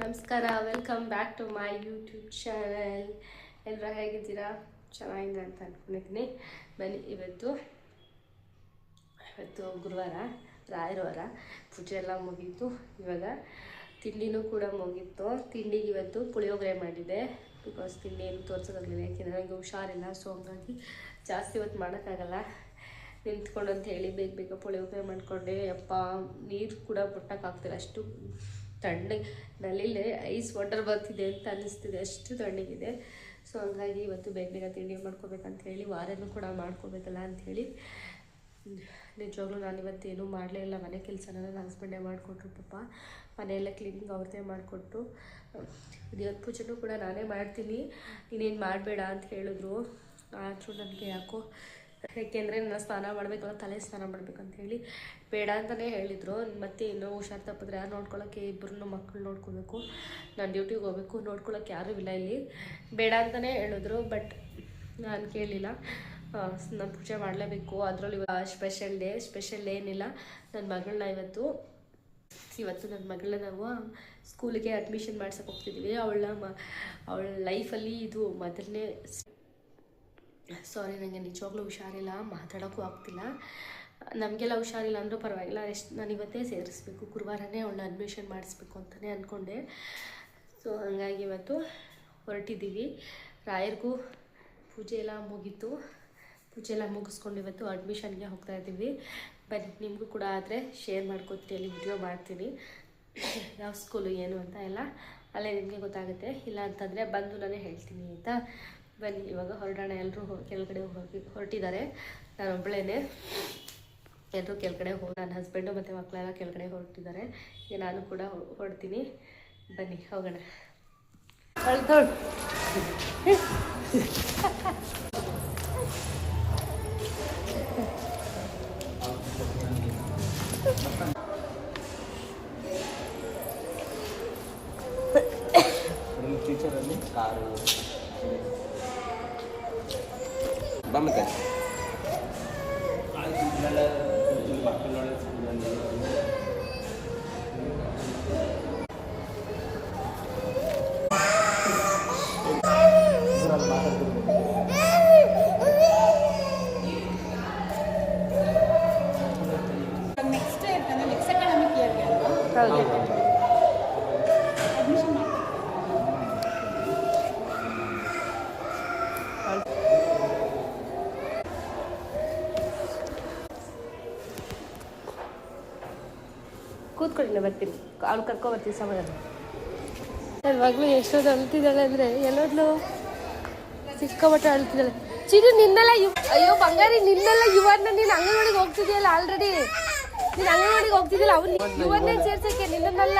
ನಮಸ್ಕಾರ welcome back to my YouTube channel ಎಲ್ಲರೂ ಹೇಗಿದ್ದೀರಾ? ಚೆನ್ನಾಗಿದೆ ಅಂತ ಅಂದ್ಕೊಂಡಿದ್ದೀನಿ ಬನ್ನಿ, ಇವತ್ತು ಇವತ್ತು ಗುರುವಾರ, ರಾಯರವಾರ. ಪೂಜೆ ಎಲ್ಲ ಮುಗೀತು. ಇವಾಗ ತಿಂಡಿನೂ ಕೂಡ ಮುಗೀತು. ತಿಂಡಿಗೆ ಇವತ್ತು ಪುಳಿಯೋಗರೆ ಮಾಡಿದೆ. ಬಿಕಾಸ್ ತಿಂಡಿ ಏನು ತೋರಿಸೋದಾಗಲಿಲ್ಲ. ಯಾಕೆಂದರೆ ನನಗೆ ಹುಷಾರಿಲ್ಲ ಸೊ ಹಂಗಾಗಿ ಜಾಸ್ತಿ ಇವತ್ತು ಮಾಡೋಕ್ಕಾಗಲ್ಲ. ನಿಂತ್ಕೊಂಡು ಅಂತ ಹೇಳಿ ಬೇಗ ಬೇಗ ಪುಳಿಯೋಗರೆ ಮಾಡಿಕೊಂಡೆ. ಅಪ್ಪ ನೀರು ಕೂಡ ಮುಟ್ಟೋಕ್ಕಾಗ್ತಿಲ್ಲ ಅಷ್ಟು ತಣ್ಣಗೆ ನಲ್ಲಿಲೆ ಐಸ್ ವಾಟರ್ ಬರ್ತಿದೆ ಅಂತ ಅನ್ನಿಸ್ತಿದೆ. ಅಷ್ಟು ತಣ್ಣಗಿದೆ. ಸೊ ಹಂಗಾಗಿ ಇವತ್ತು ಬೇಗ ಬೇಗ ತಿಂಡಿ ಮಾಡ್ಕೋಬೇಕಂತ ಹೇಳಿ, ವಾರನೂ ಕೂಡ ಮಾಡ್ಕೋಬೇಕಲ್ಲ ಅಂಥೇಳಿ ನಿಜವಾಗ್ಲೂ ನಾನು ಇವತ್ತೇನೂ ಮಾಡಲೇ ಇಲ್ಲ. ಮನೆ ಕೆಲಸನ ನನ್ನ ಹಸ್ಬೆಂಡೇ ಮಾಡಿಕೊಟ್ರು ಪಾಪ. ಮನೆಯೆಲ್ಲ ಕ್ಲೀನಿಂಗ್ ಅವ್ರದ್ದೇ ಮಾಡಿಕೊಟ್ರು ದೇವ್ರ ಪೂಜೆನೂ ಕೂಡ ನಾನೇ ಮಾಡ್ತೀನಿ. ನೀನೇನು ಮಾಡಬೇಡ ಅಂತ ಹೇಳಿದ್ರು. ಆದರೂ ನನಗೆ ಯಾಕೋ ಏಕೆಂದರೆ ನಾನು ಸ್ನಾನ ಮಾಡಬೇಕಲ್ಲ ತಲೆ ಸ್ನಾನ ಮಾಡ್ಬೇಕಂತ ಹೇಳಿ ಬೇಡ ಅಂತಲೇ ಹೇಳಿದ್ರು. ಮತ್ತೆ ಇನ್ನೂ ಹುಷಾರ್ ತಪ್ಪಿದ್ರೆ ಯಾರು ನೋಡ್ಕೊಳ್ಳೋಕ್ಕೆ ಇಬ್ಬರನ್ನು ಮಕ್ಕಳು ನೋಡ್ಕೋಬೇಕು. ನಾನು ಡ್ಯೂಟಿಗೆ ಹೋಗ್ಬೇಕು. ನೋಡ್ಕೊಳ್ಳೋಕೆ ಯಾರು ಇಲ್ಲ ಇಲ್ಲಿ. ಬೇಡ ಅಂತಲೇ ಹೇಳಿದ್ರು ಬಟ್ ನಾನು ಕೇಳಲಿಲ್ಲ ನಾನು ಪೂಜೆ ಮಾಡಲೇಬೇಕು. ಅದರಲ್ಲೂ ಸ್ಪೆಷಲ್ ಡೇ ಸ್ಪೆಷಲ್ ಡೇ ಏನಿಲ್ಲ. ನನ್ನ ಮಗಳನ್ನ ಇವತ್ತು ಇವತ್ತು ನನ್ನ ಮಗಳನ್ನ ನಾವು ಸ್ಕೂಲಿಗೆ ಅಡ್ಮಿಷನ್ ಮಾಡ್ಸೋಕೆ ಹೋಗ್ತಿದ್ದೀವಿ ಅವಳ ಮ ಅವಳ ಲೈಫಲ್ಲಿ ಇದು ಮೊದಲನೇ ಸಾರಿ ನನಗೆ ನಿಜವಾಗ್ಲೂ ಹುಷಾರಿಲ್ಲ, ಮಾತಾಡೋಕ್ಕೂ ಆಗ್ತಿಲ್ಲ. ನಮಗೆಲ್ಲ ಹುಷಾರಿಲ್ಲ ಅಂದರೂ ಪರವಾಗಿಲ್ಲ, ಎಷ್ಟು ನಾನು ಇವತ್ತೇ ಸೇರಿಸ್ಬೇಕು, ಗುರುವಾರನೇ ಅವಳನ್ನ ಅಡ್ಮಿಷನ್ ಮಾಡಿಸ್ಬೇಕು ಅಂತಲೇ ಅಂದ್ಕೊಂಡೆ ಸೊ ಹಾಗಾಗಿ ಇವತ್ತು ಹೊರಟಿದ್ದೀವಿ. ರಾಯರಿಗೂ ಪೂಜೆ ಎಲ್ಲ ಮುಗೀತು. ಪೂಜೆ ಎಲ್ಲ ಮುಗಿಸ್ಕೊಂಡು ಇವತ್ತು ಅಡ್ಮಿಷನ್ಗೆ ಹೋಗ್ತಾ ಇದ್ದೀವಿ. ಬನ್ನಿ, ನಿಮಗೂ ಕೂಡ ಆದರೆ ಶೇರ್ ಮಾಡ್ಕೊತೀನಿ ವಿಡಿಯೋ ಮಾಡ್ತೀನಿ. ಯಾವ ಸ್ಕೂಲು ಏನು ಅಂತ ಎಲ್ಲ. ಅಲ್ಲೇ ನಿಮಗೆ ಗೊತ್ತಾಗುತ್ತೆ. ಇಲ್ಲ ಅಂತಂದರೆ ಬಂದು ನಾನೇ ಹೇಳ್ತೀನಿ, ಆಯಿತಾ? ಬನ್ನಿ, ಇವಾಗ ಹೊರಡೋಣ. ಎಲ್ಲರೂ ಕೆಳಗಡೆ ಹೋಗಿ, ಹೊರಟಿದ್ದಾರೆ. ನಾನು ಒಬ್ಬಳೇನೆ ಎಲ್ಲರೂ ಕೆಳಗಡೆ ಹೋಗಿ, ನನ್ನ ಹಸ್ಬೆಂಡು ಮತ್ತು ಮಕ್ಕಳೆಲ್ಲ ಕೆಳಗಡೆ ಹೊರಟಿದ್ದಾರೆ. ಈಗ ನಾನು ಕೂಡ ಹೊರಡ್ತೀನಿ. ಬನ್ನಿ, ಹೋಗೋಣ. ಫ್ಯೂಚರಲ್ಲಿ ಕಾರು. ಬಮ್ಮತ್ತೆ ನೆಕ್ಸ್ಟ್ ಇರ್ತಾನೆ ನೆಕ್ಸ್ಟ್ ಅಕಾಡೆಮಿಕ್ ಇಯರ್ಗೆ ಅಲ್ವಾ ಹೌದು ಅಡ್ಮಿಷನ್ ಮಾಡ್ತೀನಿ ನಾ ಬರ್ತೀನಿ. ಅವ್ಳು ಕರ್ಕೊ ಬರ್ತೀನಿ ಸಮಾಧಾನ. ಇವಾಗಲೂ ಮಗಳು ಎಷ್ಟೊಂದು ಅಳ್ತಿದ್ದಾಳೆ ಅಂದರೆ ಎಲ್ಲೋದ್ಲು? ಸಿಕ್ಕಾಪಟ್ಟೆ ಅಳ್ತಿದ್ದಾಳೆ. ಚಿರು ನಿನ್ನೆಲ್ಲ ಯು ಅಯ್ಯೋ ಬಂಗಾರಿ ನಿನ್ನೆಲ್ಲ ಯುವನ್ನ ನೀನು ಅಂಗನವಾಡಿಗೆ ಹೋಗ್ತಿದ್ಯಲ್ಲ ಆಲ್ರೆಡಿ ನೀನು ಅಂಗನವಾಡಿಗೆ ಹೋಗ್ತಿದ್ಯಲ್ಲ ಅವ್ನು ಇವನ್ನೇ ಸೇರ್ಸಕ್ಕೆ ನಿನ್ನನ್ನೆಲ್ಲ?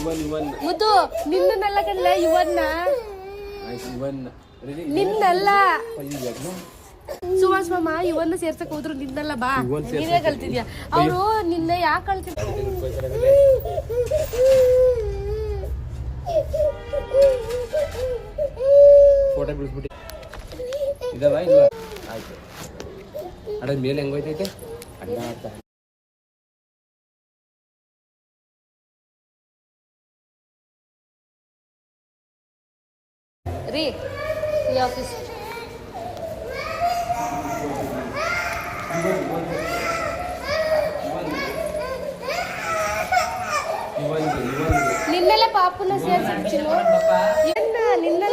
ಇವನ್ ಇವನ್ ಮುದ್ದು ನಿನ್ನನ್ನೆಲ್ಲ ಕಣ್ಲೆ ಇವನ್ನ ಇವನ್ ನಿನ್ನಲ್ಲ. ಸುಹಾಸ್ ಮಾಮ ಇವನ್ನ ಸೇರ್ಸಕ್ ಹೋದ್ರು ನಿನ್ನಲ್ಲ ಬಾ. ನೀನೇ. ನೀವೇ ಅವರು ನಿನ್ನ ಯಾಕೆ ಕಲ್ತಿದ್ರು ಫೋಟೋ ಬಿಡಿಸ್ಬಿಟ್ಟು. ಇದಾವ ಇಲ್ವಾ? ಆಯ್ತು. ಅಡ ಮೇಲೆ ಹೆಂಗೋಯ್ತೈತೆ ಅಂತ ರೀ ಆಫೀಸ್ నిన్నలే పాపున్న సేర్స్ ఇచ్చిలో నిన్న నిన్న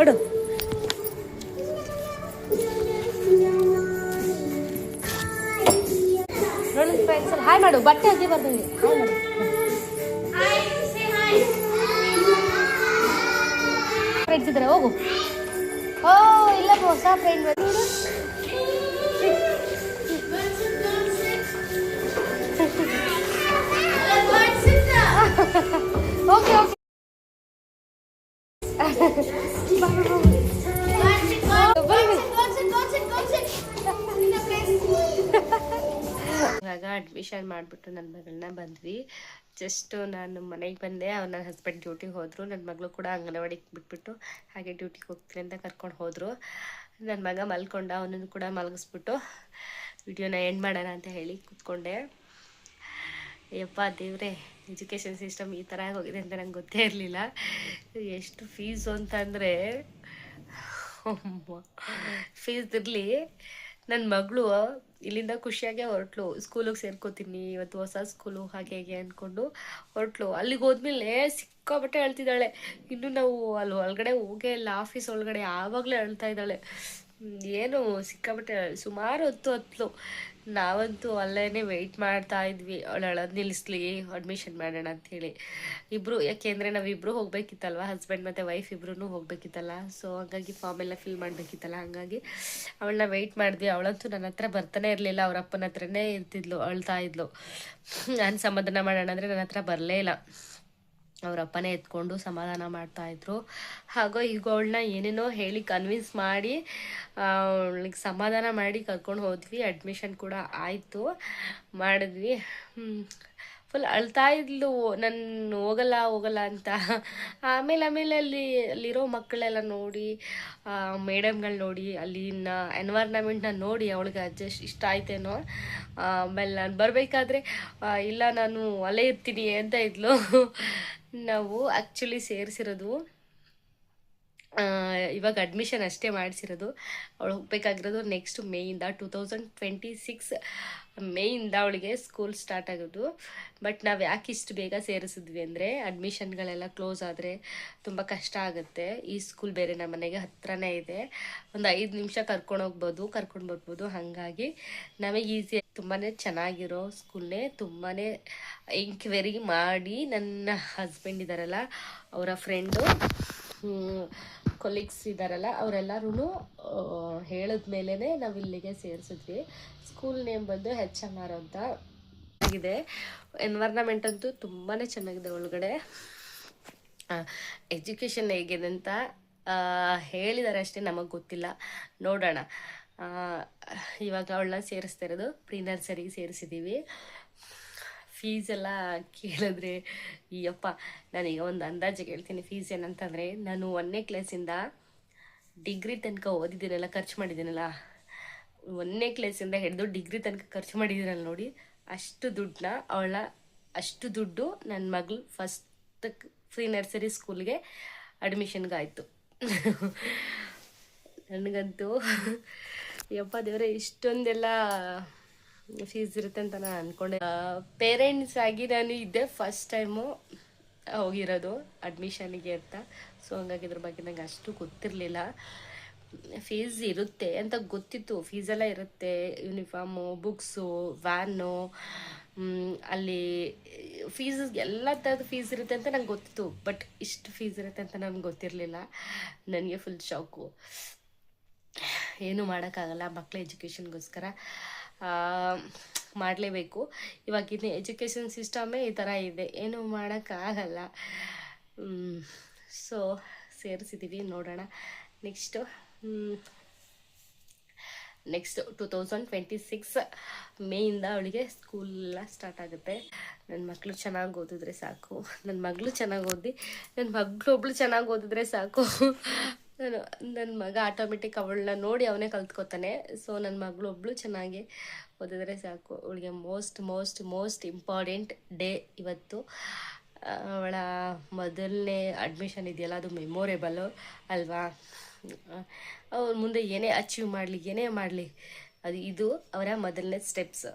పడు. రెండు పెన్సిల్ హాయ్ మాడు బట్టే అగ్గి పడుతుంది. హాయ్ మాడు ಫ್ರೆಂಡ್ಸಿದ್ರೆ ಹೋಗು ಓ ಇಲ್ಲ ಹೊಸ ಫ್ರೆಂಡ್ ನೋಡು ಇವಾಗ ಅಡ್ಮಿಷನ್ ಮಾಡಿಬಿಟ್ಟು ನನ್ನ ಮಗಳನ್ನ ಬಂದ್ವಿ. ಜಸ್ಟ್ ನಾನು ಮನೆಗೆ ಬಂದೆ, ಅವ್ರು ನನ್ನ ಹಸ್ಬೆಂಡ್ ಡ್ಯೂಟಿಗೆ ಹೋದರು. ನನ್ನ ಮಗಳು ಕೂಡ ಅಂಗನವಾಡಿಗೆ ಬಿಟ್ಬಿಟ್ಟು ಹಾಗೆ ಡ್ಯೂಟಿಗೆ ಹೋಗ್ತೀನಿ ಅಂತ ಕರ್ಕೊಂಡು ಹೋದರು. ನನ್ನ ಮಗ ಮಲ್ಕೊಂಡ, ಅವನನ್ನು ಕೂಡ ಮಲಗಿಸ್ಬಿಟ್ಟು ವಿಡಿಯೋನ ಎಂಡ್ ಮಾಡೋಣ ಅಂತ ಹೇಳಿ ಕೂತ್ಕೊಂಡೆ. ಯಪ್ಪ ದೇವ್ರೆ ಎಜುಕೇಷನ್ ಸಿಸ್ಟಮ್ ಈ ಥರ ಹೋಗಿದೆ ಅಂತ ನಂಗೆ ಗೊತ್ತೇ ಇರಲಿಲ್ಲ. ಎಷ್ಟು ಫೀಸ್ ಅಂತಂದರೆ ಫೀಸ್ ಇರಲಿ. ನನ್ನ ಮಗಳು ಇಲ್ಲಿಂದ ಖುಷಿಯಾಗೆ ಹೊರಟ್ಲು ಸ್ಕೂಲಿಗೆ ಸೇರ್ಕೋತೀನಿ, ಇವತ್ತು ಹೊಸ ಸ್ಕೂಲು ಹಾಗೆ ಹೇಗೆ ಅಂದ್ಕೊಂಡು ಹೊರಟ್ಲು ಅಲ್ಲಿಗೆ ಹೋದ್ಮೇಲೆ ಸಿಕ್ಕಾಬಟ್ಟೆ ಅಳ್ತಿದ್ದಾಳೆ. ಇನ್ನು ನಾವು ಅಲ್ಲಿ ಒಳಗಡೆ ಹೋಗೇ ಇಲ್ಲ ಆಫೀಸ್ ಒಳಗಡೆ ಯಾವಾಗಲೇ ಅಳ್ತಾ ಇದ್ದಾಳೆ. ಏನು ಸಿಕ್ಕಾಬಟ್ಟೆ ಸುಮಾರು ಹೊತ್ತು ಹೊತ್ತು ನಾವಂತೂ ಅಲ್ಲೇ ವೆಯ್ಟ್ ಮಾಡ್ತಾ ಇದ್ವಿ. ಅವಳ ನಿಲ್ಲಿಸ್ಲಿ ಅಡ್ಮಿಷನ್ ಮಾಡೋಣ ಅಂಥೇಳಿ ಇಬ್ಬರು ಯಾಕೆಂದರೆ ನಾವಿಬ್ಬರು ಹೋಗ್ಬೇಕಿತ್ತಲ್ವ ಹಸ್ಬೆಂಡ್ ಮತ್ತು ವೈಫ್ ಇಬ್ರು ಹೋಗ್ಬೇಕಿತ್ತಲ್ಲ. ಸೊ ಹಂಗಾಗಿ ಫಾರ್ಮ್ ಎಲ್ಲ ಫಿಲ್ ಮಾಡಬೇಕಿತ್ತಲ್ಲ. ಹಂಗಾಗಿ ಅವಳನ್ನ ವೆಯ್ಟ್ ಮಾಡಿದ್ವಿ ಅವಳಂತೂ ನನ್ನ ಹತ್ರ ಬರ್ತಾನೆ ಇರಲಿಲ್ಲ. ಅವ್ರ ಅಪ್ಪನ ಹತ್ರನೇ ಇರ್ತಿದ್ಲು, ಅಳ್ತಾ ಇದ್ಲು. ನಾನು ಸಮಾಧಾನ ಮಾಡೋಣ ಅಂದರೆ ನನ್ನ ಹತ್ರ ಬರಲೇ ಇಲ್ಲ. ಅವ್ರ ಅಪ್ಪನೇ ಎತ್ಕೊಂಡು ಸಮಾಧಾನ ಮಾಡ್ತಾ ಇದ್ರು. ಹಾಗೋ ಈಗ ಅವಳನ್ನ ಏನೇನೋ ಹೇಳಿ ಕನ್ವಿನ್ಸ್ ಮಾಡಿ ಅವಳಿಗೆ ಸಮಾಧಾನ ಮಾಡಿ ಕರ್ಕೊಂಡು ಹೋದ್ವಿ. ಅಡ್ಮಿಷನ್ ಕೂಡ ಆಯಿತು. ಮಾಡಿದ್ವಿ. ಫುಲ್ ಅಳ್ತಾ ಇದ್ಲು, ನಾನು ಹೋಗಲ್ಲ ಹೋಗಲ್ಲ ಅಂತ. ಆಮೇಲೆ ಆಮೇಲೆ ಅಲ್ಲಿ, ಅಲ್ಲಿರೋ ಮಕ್ಕಳೆಲ್ಲ ನೋಡಿ ಮೇಡಮ್ಗಳು ನೋಡಿ, ಅಲ್ಲಿನ ಎನ್ವೈರ್ನಮೆಂಟ್ನ ನೋಡಿ ಅವಳಿಗೆ ಅಡ್ಜಸ್ಟ್ ಇಷ್ಟ ಆಯ್ತೇನೋ. ಆಮೇಲೆ ನಾನು ಬರಬೇಕಾದ್ರೆ ಇಲ್ಲ, ನಾನು ಅಲ್ಲೇ ಇರ್ತೀನಿ, ಅಂತ ಇದ್ಲು. ನಾವು ಆ್ಯಕ್ಚುಲಿ ಸೇರಿಸಿರೋದು ಇವಾಗ ಅಡ್ಮಿಷನ್ ಅಷ್ಟೇ ಮಾಡಿಸಿರೋದು. ಅವಳು ಹೋಗಬೇಕಾಗಿರೋದು ನೆಕ್ಸ್ಟ್ ಮೇಯಿಂದ ಟೂ ತೌಸಂಡ್ ಟ್ವೆಂಟಿ ಸಿಕ್ಸ್ ಮೇಯಿಂದ ಅವಳಿಗೆ ಸ್ಕೂಲ್ ಸ್ಟಾರ್ಟ್ ಆಗೋದು. ಬಟ್ ನಾವು ಯಾಕೆ ಇಷ್ಟು ಬೇಗ ಸೇರಿಸಿದ್ವಿ ಅಂದರೆ, ಅಡ್ಮಿಷನ್ಗಳೆಲ್ಲ ಕ್ಲೋಸ್ ಆದರೆ ತುಂಬ ಕಷ್ಟ ಆಗುತ್ತೆ. ಈ ಸ್ಕೂಲ್ ಬೇರೆ ನಮ್ಮ ಮನೆಗೆ ಹತ್ರನೇ ಇದೆ. ಒಂದು ಐದು ನಿಮಿಷ ಕರ್ಕೊಂಡು ಹೋಗ್ಬೋದು, ಕರ್ಕೊಂಡು ಬರ್ಬೋದು. ಹಾಗಾಗಿ ನಮಗೆ ಈಸಿ ತುಂಬಾ ಚೆನ್ನಾಗಿರೋ ಸ್ಕೂಲ್ನೇ ತುಂಬಾ ಎಂಕ್ವೈರಿ ಮಾಡಿ ನನ್ನ ಹಸ್ಬೆಂಡ್ ಇದ್ದಾರಲ್ಲ ಅವರ ಫ್ರೆಂಡು ಕೊಲೀಗ್ಸ್ ಇದ್ದಾರಲ್ಲ ಅವರೆಲ್ಲರೂ ಹೇಳಿದ ಮೇಲೇ ನಾವು ಇಲ್ಲಿಗೆ ಸೇರಿಸಿದ್ವಿ. ಸ್ಕೂಲ್ ನೇಮ್ ಬಂದು ಹೆಚ್ ಎಂ ಆರ್ ಅಂತ ಆಗಿದೆ. ಎನ್ವೈರ್ನಮೆಂಟ್ ಅಂತೂ ತುಂಬಾ ಚೆನ್ನಾಗಿದೆ ಒಳಗಡೆ. ಎಜುಕೇಷನ್ ಹೇಗಿದೆ ಅಂತ ಹೇಳಿದ್ದಾರೆ ಅಷ್ಟೇ ನಮಗೆ ಗೊತ್ತಿಲ್ಲ. ನೋಡೋಣ. ಇವಾಗ ಅವಳನ್ನ ಸೇರಿಸ್ತಾ ಇರೋದು ಪ್ರೀ ನರ್ಸರಿಗೆ ಸೇರಿಸಿದ್ದೀವಿ ಫೀಸ್ ಎಲ್ಲ ಕೇಳಿದ್ರೆ, ಅಯ್ಯಪ್ಪ, ನಾನೀಗ ಒಂದು ಅಂದಾಜಿಗೆ ಹೇಳ್ತೀನಿ. ಫೀಸ್ ಏನಂತಂದರೆ, ನಾನು ಒಂದನೇ ಕ್ಲಾಸಿಂದ ಡಿಗ್ರಿ ತನಕ ಓದಿದ್ದೀನಲ್ಲ, ಖರ್ಚು ಮಾಡಿದ್ದೀನಲ್ಲ. ಒಂದನೇ ಕ್ಲಾಸಿಂದ ಹಿಡಿದು ಡಿಗ್ರಿ ತನಕ ಖರ್ಚು ಮಾಡಿದ್ದೀನಲ್ಲ ನೋಡಿ, ಅಷ್ಟು ದುಡ್ಡನ್ನ ಅವಳ, ಅಷ್ಟು ದುಡ್ಡು ನನ್ನ ಮಗಳು ಫಸ್ಟ್ ಫ್ರೀ ನರ್ಸರಿ ಸ್ಕೂಲ್ಗೆ ಅಡ್ಮಿಷನ್ಗಾಯಿತು ನನಗಂತೂ ಯಪ್ಪ ದೇವರೇ, ಇಷ್ಟೊಂದೆಲ್ಲ ಫೀಸ್ ಇರುತ್ತೆ ಅಂತ ನಾನು ಅಂದ್ಕೊಂಡೆ ಪೇರೆಂಟ್ಸ್ ಆಗಿ ನಾನು ಇದ್ದೆ ಫಸ್ಟ್ ಟೈಮು ಹೋಗಿರೋದು ಅಡ್ಮಿಷನ್ಗೆ ಅಂತ. ಸೊ ಹಂಗಾಗಿ ಇದ್ರ ಬಗ್ಗೆ ನಂಗೆ ಅಷ್ಟು ಗೊತ್ತಿರಲಿಲ್ಲ. ಫೀಸ್ ಇರುತ್ತೆ ಅಂತ ಗೊತ್ತಿತ್ತು. ಫೀಸೆಲ್ಲ ಇರುತ್ತೆ. ಯೂನಿಫಾರ್ಮು ಬುಕ್ಸು ವ್ಯಾನು ಅಲ್ಲಿ ಫೀಸ್ ಎಲ್ಲ ಥರದ ಫೀಸ್ ಇರುತ್ತೆ ಅಂತ ನಂಗೆ ಗೊತ್ತಿತ್ತು. ಬಟ್ ಇಷ್ಟು ಫೀಸ್ ಇರುತ್ತೆ ಅಂತ ನನಗೆ ಗೊತ್ತಿರಲಿಲ್ಲ. ನನಗೆ ಫುಲ್ ಶಾಕು ಏನೂ ಮಾಡೋಕ್ಕಾಗಲ್ಲ ಮಕ್ಕಳ ಎಜುಕೇಷನ್ಗೋಸ್ಕರ ಮಾಡಲೇಬೇಕು. ಇವಾಗಿನ ಎಜುಕೇಷನ್ ಸಿಸ್ಟಮೇ ಈ ಥರ ಇದೆ. ಏನೂ ಮಾಡೋಕ್ಕಾಗಲ್ಲ. ಸೊ ಸೇರಿಸಿದ್ದೀವಿ, ನೋಡೋಣ. Next next two thousand twenty six ಮೇಯಿಂದ ಅವಳಿಗೆ ಸ್ಕೂಲೆಲ್ಲ ಸ್ಟಾರ್ಟ್ ಆಗುತ್ತೆ. ನನ್ನ ಮಕ್ಕಳು ಚೆನ್ನಾಗಿ ಓದಿದ್ರೆ ಸಾಕು. ನನ್ನ ಮಗಳು ಚೆನ್ನಾಗಿ ಓದಿ ನನ್ನ ಮಗಳು ಒಬ್ಳು ಚೆನ್ನಾಗಿ ಓದಿದ್ರೆ ಸಾಕು. ನಾನು ನನ್ನ ಮಗ ಆಟೋಮೆಟಿಕ್ ಅವಳನ್ನ ನೋಡಿ ಅವನೇ ಕಲ್ತ್ಕೊತಾನೆ. ಸೊ ನನ್ನ ಮಗಳು ಒಬ್ಳು ಚೆನ್ನಾಗಿ ಓದಿದ್ರೆ ಸಾಕು. ಅವಳಿಗೆ most most most important day ಇವತ್ತು. ಅವಳ ಮೊದಲನೇ ಅಡ್ಮಿಷನ್ ಇದೆಯಲ್ಲ, ಅದು ಮೆಮೊರೇಬಲ್ಲು ಅಲ್ವಾ? ಅವ್ರ ಮುಂದೆ ಏನೇ ಅಚೀವ್ ಮಾಡಲಿ, ಏನೇ ಮಾಡಲಿ, ಅದು ಇದು ಅವರ ಮೊದಲನೇ ಸ್ಟೆಪ್ಸ್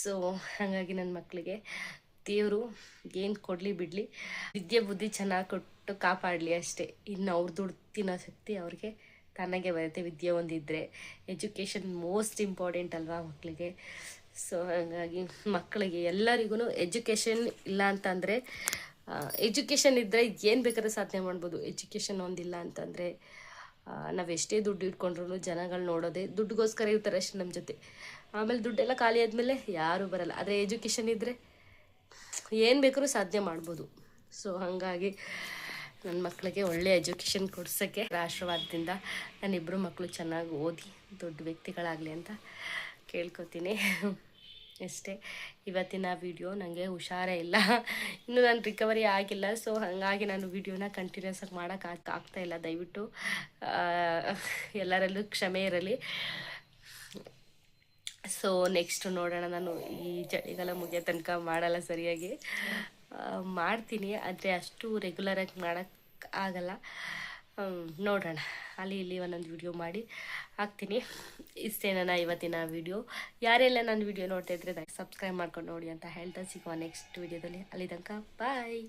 ಸೊ ಹಾಗಾಗಿ ನನ್ನ ಮಕ್ಕಳಿಗೆ ದೇವರು ಏನು ಕೊಡಲಿ ಬಿಡಲಿ, ವಿದ್ಯೆ ಬುದ್ಧಿ ಚೆನ್ನಾಗಿ ಕೊಟ್ಟು ಕಾಪಾಡಲಿ ಅಷ್ಟೇ. ಇನ್ನು ಅವ್ರ ದುಡ್ಡು ತಿನ್ನೋ ಶಕ್ತಿ ಅವ್ರಿಗೆ ತನಗೆ ಬರುತ್ತೆ. ವಿದ್ಯೆ ಒಂದಿದ್ದರೆ ಎಜುಕೇಷನ್ ಮೋಸ್ಟ್ ಇಂಪಾರ್ಟೆಂಟ್ ಅಲ್ವಾ ಮಕ್ಕಳಿಗೆ ಸೊ, ಹಾಗಾಗಿ ಮಕ್ಕಳಿಗೆ ಎಲ್ಲರಿಗೂ ಎಜುಕೇಷನ್ ಇಲ್ಲ ಅಂತಂದರೆ ಎಜುಕೇಷನ್ ಇದ್ದರೆ ಏನು ಬೇಕಾದ್ರೆ ಸಾಧನೆ ಮಾಡ್ಬೋದು. ಎಜುಕೇಷನ್ ಒಂದಿಲ್ಲ ಅಂತಂದರೆ ನಾವು ಎಷ್ಟೇ ದುಡ್ಡು ಇಟ್ಕೊಂಡ್ರು ಜನಗಳು ನೋಡೋದೇ ದುಡ್ಡುಗೋಸ್ಕರ ಇರ್ತಾರೆ ಅಷ್ಟೇ ನಮ್ಮ ಜೊತೆ. ಆಮೇಲೆ ದುಡ್ಡೆಲ್ಲ ಖಾಲಿ ಆದಮೇಲೆ ಯಾರೂ ಬರಲ್ಲ. ಆದರೆ ಎಜುಕೇಷನ್ ಇದ್ದರೆ ಏನು ಬೇಕಾದ್ರೂ ಸಾಧನೆ ಮಾಡ್ಬೋದು. ಸೊ, ಹಾಗಾಗಿ ನನ್ನ ಮಕ್ಕಳಿಗೆ ಒಳ್ಳೆ ಎಜುಕೇಷನ್ ಕೊಡ್ಸೋಕ್ಕೆ ಆಶೀರ್ವಾದದಿಂದ ನನ್ನಿಬ್ಬರು ಮಕ್ಕಳು ಚೆನ್ನಾಗಿ ಓದಿ ದೊಡ್ಡ ವ್ಯಕ್ತಿಗಳಾಗಲಿ ಅಂತ ಕೇಳ್ಕೊತೀನಿ. ಅಷ್ಟೇ ಇವತ್ತಿನ ವಿಡಿಯೋ ನನಗೆ ಹುಷಾರೇ ಇಲ್ಲ. ಇನ್ನೂ ನಾನು ರಿಕವರಿ ಆಗಿಲ್ಲ ಸೊ ಹಾಗಾಗಿ ನಾನು ವಿಡಿಯೋನ ಕಂಟಿನ್ಯೂಸ್ ಆಗಿ ಮಾಡೋಕ್ಕೆ ಆಗ್ತಾ ಇಲ್ಲ. ದಯವಿಟ್ಟು ಎಲ್ಲರಲ್ಲೂ ಕ್ಷಮೆ ಇರಲಿ. ಸೊ ನೆಕ್ಸ್ಟ್ ನೋಡೋಣ. ನಾನು ಈ ಚಳಿಗಾಲ ಮುಗಿಯೋ ತನಕ ಮಾಡಲ್ಲ ಸರಿಯಾಗಿ. ಮಾಡ್ತೀನಿ, ಆದರೆ ಅಷ್ಟು ರೆಗ್ಯುಲರಾಗಿ ಮಾಡೋಕ್ಕೆ ಆಗಲ್ಲ. ನೋಡೋಣ. ಅಲ್ಲಿ ಇಲ್ಲಿ ಒಂದೊಂದು ವಿಡಿಯೋ ಮಾಡಿ ಹಾಕ್ತೀನಿ. ಇಷ್ಟೇ ಇವತ್ತಿನ ವಿಡಿಯೋ ಯಾರೆಲ್ಲ ನನ್ನ ವಿಡಿಯೋ ನೋಡ್ತಾ ಇದ್ರೆ ಸಬ್ಸ್ಕ್ರೈಬ್ ಮಾಡ್ಕೊಂಡು ನೋಡಿ ಅಂತ ಹೇಳ್ತಾ ಸಿಗುವ ನೆಕ್ಸ್ಟ್ ವಿಡಿಯೋದಲ್ಲಿ ಅಲ್ಲಿ ತನಕ ಬಾಯ್